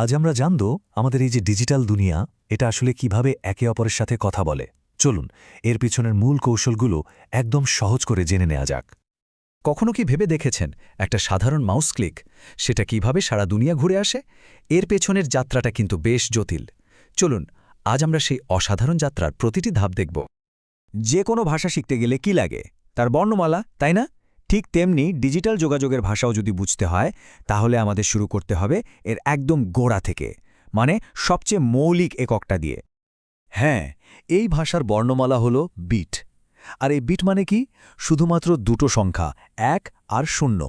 আজ আমরা জানব আমাদের এই যে ডিজিটাল দুনিয়া, এটা আসলে কীভাবে একে অপরের সাথে কথা বলে। চলুন, এর পিছনের মূল কৌশলগুলো একদম সহজ করে জেনে নেওয়া যাক। কখনো কি ভেবে দেখেছেন, একটা সাধারণ মাউস ক্লিক, সেটা কীভাবে সারা দুনিয়া ঘুরে আসে? এর পেছনের যাত্রাটা কিন্তু বেশ জটিল। চলুন, আজ আমরা সেই অসাধারণ যাত্রার প্রতিটি ধাপ দেখব। যে কোনো ভাষা শিখতে গেলে কি লাগে? তার বর্ণমালা, তাই না? ঠিক তেমনি ডিজিটাল যোগাযোগের ভাষাও যদি বুঝতে হয়, তাহলে আমাদের শুরু করতে হবে এর একদম গোড়া থেকে মানে সবচেয়ে মৌলিক এককটা দিয়ে। হ্যাঁ এই ভাষার বর্ণমালা হল বিট। আর এই বিট মানে কি? শুধুমাত্র দুটো সংখ্যা, এক আর শূন্য।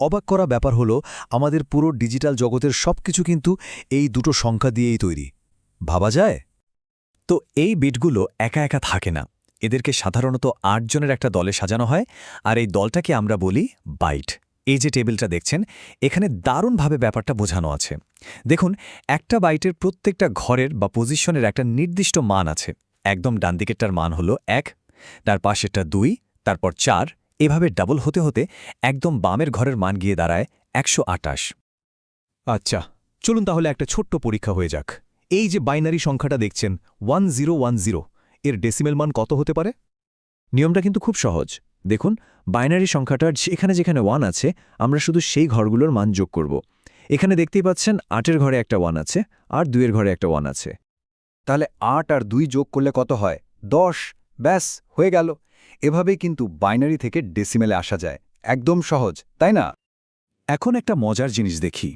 অবাক করা ব্যাপার হল, আমাদের পুরো ডিজিটাল জগতের সবকিছু কিন্তু এই দুটো সংখ্যা দিয়েই তৈরি। ভাবা যায়? তো এই বিটগুলো একা একা থাকে না। এদেরকে সাধারণত আটজনের একটা দলে সাজানো হয়, আর এই দলটাকে আমরা বলি বাইট। এই যে টেবিলটা দেখছেন, এখানে দারুণভাবে ব্যাপারটা বোঝানো আছে। দেখুন, একটা বাইটের প্রত্যেকটা ঘরের বা পজিশনের একটা নির্দিষ্ট মান আছে। একদম ডান দিকেরটার মান হলো এক, তার পাশেরটা দুই, তারপর চার, এভাবে ডাবল হতে হতে একদম বামের ঘরের মান গিয়ে দাঁড়ায় একশো আটাশ। আচ্ছা চলুন তাহলে একটা ছোট্ট পরীক্ষা হয়ে যাক। এই যে বাইনারি সংখ্যাটা দেখছেন, ওয়ান জিরো ওয়ান জিরো এর ডেসিমেল মান কত হতে পারে? নিয়মটা কিন্তু খুব সহজ। দেখুন বাইনারি সংখ্যাটার যেখানে যেখানে ওয়ান আছে, আমরা শুধু সেই ঘরগুলোর মান যোগ করব। এখানে দেখতেই পাচ্ছেন, আটের ঘরে একটা ওয়ান আছে, আর দুইয়ের ঘরে একটা ওয়ান আছে। তাহলে আট আর দুই যোগ করলে কত হয়? দশ। ব্যাস, হয়ে গেল। এভাবেই কিন্তু বাইনারি থেকে ডেসিমেলে আসা যায়। একদম সহজ, তাই না? এখন একটা মজার জিনিস দেখি।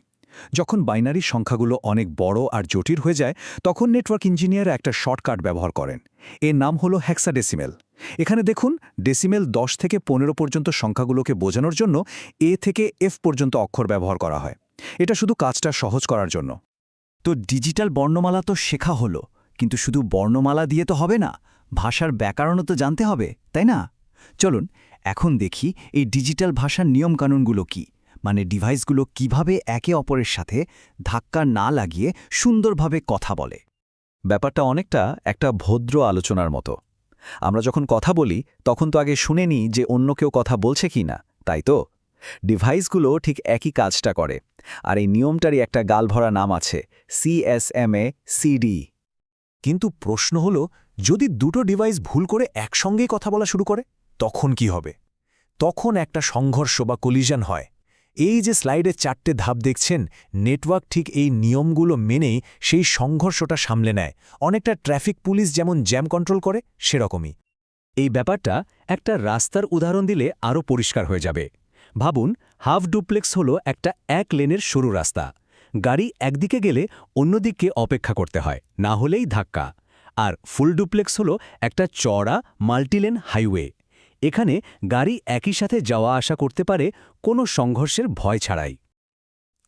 যখন বাইনারি সংখ্যাগুলো অনেক বড় আর জটিল হয়ে যায়, তখন নেটওয়ার্ক ইঞ্জিনিয়ার একটা শর্টকাট ব্যবহার করেন। এর নাম হলো হেক্সাডেসিমেল। এখানে দেখুন, ডেসিমেল 10 থেকে পনেরো পর্যন্ত সংখ্যাগুলোকে বোঝানোর জন্য এ থেকে এফ পর্যন্ত অক্ষর ব্যবহার করা হয়। এটা শুধু কাজটা সহজ করার জন্য। তো ডিজিটাল বর্ণমালা তো শেখা হলো, কিন্তু শুধু বর্ণমালা দিয়ে তো হবে না, ভাষার ব্যাকরণও তো জানতে হবে, তাই না? চলুন, এখন দেখি এই ডিজিটাল ভাষার নিয়মকানুনগুলো কি। মানে ডিভাইসগুলো কীভাবে একে অপরের সাথে ধাক্কা না লাগিয়ে সুন্দরভাবে কথা বলে। ব্যাপারটা অনেকটা একটা ভদ্র আলোচনার মতো। আমরা যখন কথা বলি, তখন তো আগে শুনে নিই যে অন্য কেউ কথা বলছে কি না, তাই তো? ডিভাইসগুলো ঠিক একই কাজটা করে। আর এই নিয়মটারই একটা গালভরা নাম আছে সিএসএমএ সিডি কিন্তু প্রশ্ন হল, যদি দুটো ডিভাইস ভুল করে একসঙ্গেই কথা বলা শুরু করে, তখন কি হবে? তখন একটা সংঘর্ষ বা কলিশন হয়। এই যে স্লাইডের চারটে ধাপ দেখছেন, নেটওয়ার্ক ঠিক এই নিয়মগুলো মেনেই সেই সংঘর্ষটা সামলে নেয়। অনেকটা ট্রাফিক পুলিশ যেমন জ্যাম কন্ট্রোল করে, সেরকমই। এই ব্যাপারটা একটা রাস্তার উদাহরণ দিলে আরও পরিষ্কার হয়ে যাবে। ভাবুন, হাফ ডুপ্লেক্স হলো একটা এক লেনের সরু রাস্তা। গাড়ি একদিকে গেলে অন্যদিকে অপেক্ষা করতে হয়, না হলেই ধাক্কা। আর ফুল ডুপ্লেক্স হলো একটা চড়া মাল্টিলেন হাইওয়ে। এখানে গাড়ি একই সাথে যাওয়া আসা করতে পারে, কোনো সংঘর্ষের ভয় ছাড়াই।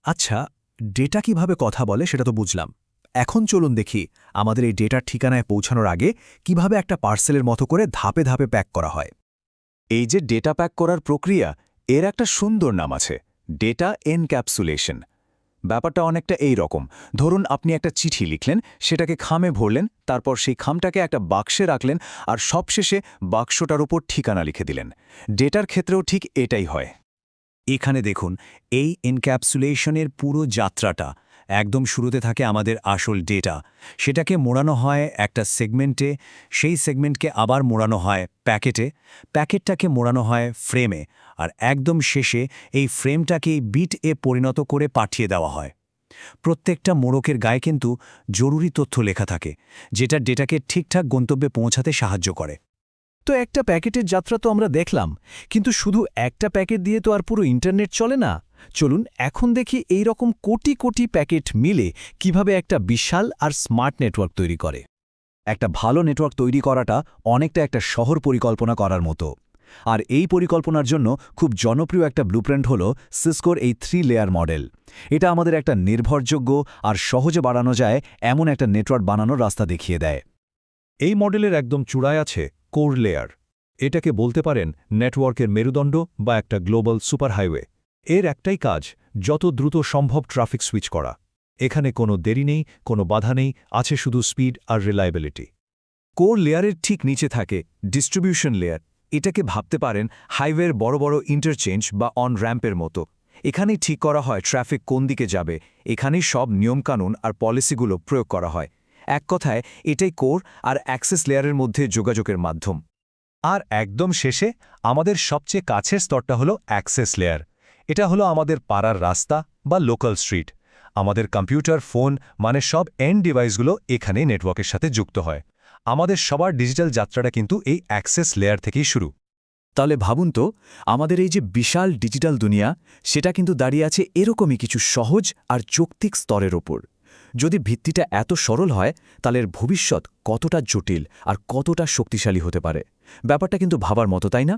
আচ্ছা ডেটা কীভাবে কথা বলে সেটা তো বুঝলাম। এখন চলুন দেখি আমাদের এই ডেটার ঠিকানায় পৌঁছানোর আগে কীভাবে একটা পার্সেলের মতো করে ধাপে ধাপে প্যাক করা হয়। এই যে ডেটা প্যাক করার প্রক্রিয়া, এর একটা সুন্দর নাম আছে, ডেটা এনক্যাপসুলেশন। ব্যাপারটা অনেকটা এই রকম। ধরুন আপনি একটা চিঠি লিখলেন, সেটাকে খামে ভরলেন, তারপর সেই খামটাকে একটা বাক্সে রাখলেন আর সবশেষে বাক্সটার উপর ঠিকানা লিখে দিলেন। ডেটার ক্ষেত্রেও ঠিক এটাই হয়। এখানে দেখুন, এই এনক্যাপসুলেশনের পুরো যাত্রাটা একদম শুরুতে থাকে আমাদের আসল ডেটা। সেটাকে মোড়ানো হয় একটা সেগমেন্টে, সেই সেগমেন্টকে আবার মোড়ানো হয় প্যাকেটে। প্যাকেটটাকে মোড়ানো হয় ফ্রেমে। আর একদম শেষে এই ফ্রেমটাকেই বিট এ পরিণত করে পাঠিয়ে দেওয়া হয়। প্রত্যেকটা মোড়কের গায়ে কিন্তু জরুরি তথ্য লেখা থাকে, যেটা ডেটাকে ঠিকঠাক গন্তব্যে পৌঁছাতে সাহায্য করে। তো একটা প্যাকেটের যাত্রা তো আমরা দেখলাম, কিন্তু শুধু একটা প্যাকেট দিয়ে তো আর পুরো ইন্টারনেট চলে না। চলুন এখন দেখি এই রকম কোটি কোটি প্যাকেট মিলে কীভাবে একটা বিশাল আর স্মার্ট নেটওয়ার্ক তৈরি করে। একটা ভালো নেটওয়ার্ক তৈরি করাটা অনেকটা একটা শহর পরিকল্পনা করার মতো। আর এই পরিকল্পনার জন্য খুব জনপ্রিয় একটা ব্লুপ্রিন্ট হল সিসকোর এই থ্রি লেয়ার মডেল এটা আমাদের একটা নির্ভরযোগ্য আর সহজে বাড়ানো যায় এমন একটা নেটওয়ার্ক বানানোর রাস্তা দেখিয়ে দেয়। এই মডেলের একদম চূড়ায় আছে কোর লেয়ার এটাকে বলতে পারেন নেটওয়ার্কের মেরুদণ্ড বা একটা গ্লোবাল সুপারহাইওয়ে এর একটাই কাজ, যত দ্রুত সম্ভব ট্রাফিক সুইচ করা। এখানে কোনো দেরি নেই, কোনো বাধা নেই, আছে শুধু স্পিড আর রিলায়েবিলিটি কোর লেয়ারের ঠিক নিচে থাকে ডিস্ট্রিবিউশন লেয়ার এটাকে ভাবতে পারেন হাইওয়ের বড় বড় ইন্টারচেঞ্জ বা অন র্যাম্পের মতো। এখানেই ঠিক করা হয় ট্রাফিক কোন দিকে যাবে, এখানেই সব নিয়মকানুন আর পলিসিগুলো প্রয়োগ করা হয়। এক কথায়, এটাই কোর আর অ্যাক্সেস লেয়ারের মধ্যে যোগাযোগের মাধ্যম। আর একদম শেষে, আমাদের সবচেয়ে কাছের স্তরটা হলো অ্যাক্সেস লেয়ার এটা হলো আমাদের পাড়ার রাস্তা বা লোকাল স্ট্রিট আমাদের কম্পিউটার ফোন মানে সব এন্ড ডিভাইসগুলো এখানেই নেটওয়ার্কের সাথে যুক্ত হয়। আমাদের সবার ডিজিটাল যাত্রাটা কিন্তু এই অ্যাক্সেস লেয়ার থেকেই শুরু। তাহলে ভাবুন তো, আমাদের এই যে বিশাল ডিজিটাল দুনিয়া, সেটা কিন্তু দাঁড়িয়ে আছে এরকমই কিছু সহজ আর যৌক্তিক স্তরের ওপর। যদি ভিত্তিটা এত সরল হয়, তাহলে ভবিষ্যৎ কতটা জটিল আর কতটা শক্তিশালী হতে পারে? ব্যাপারটা কিন্তু ভাবার মতো, তাই না?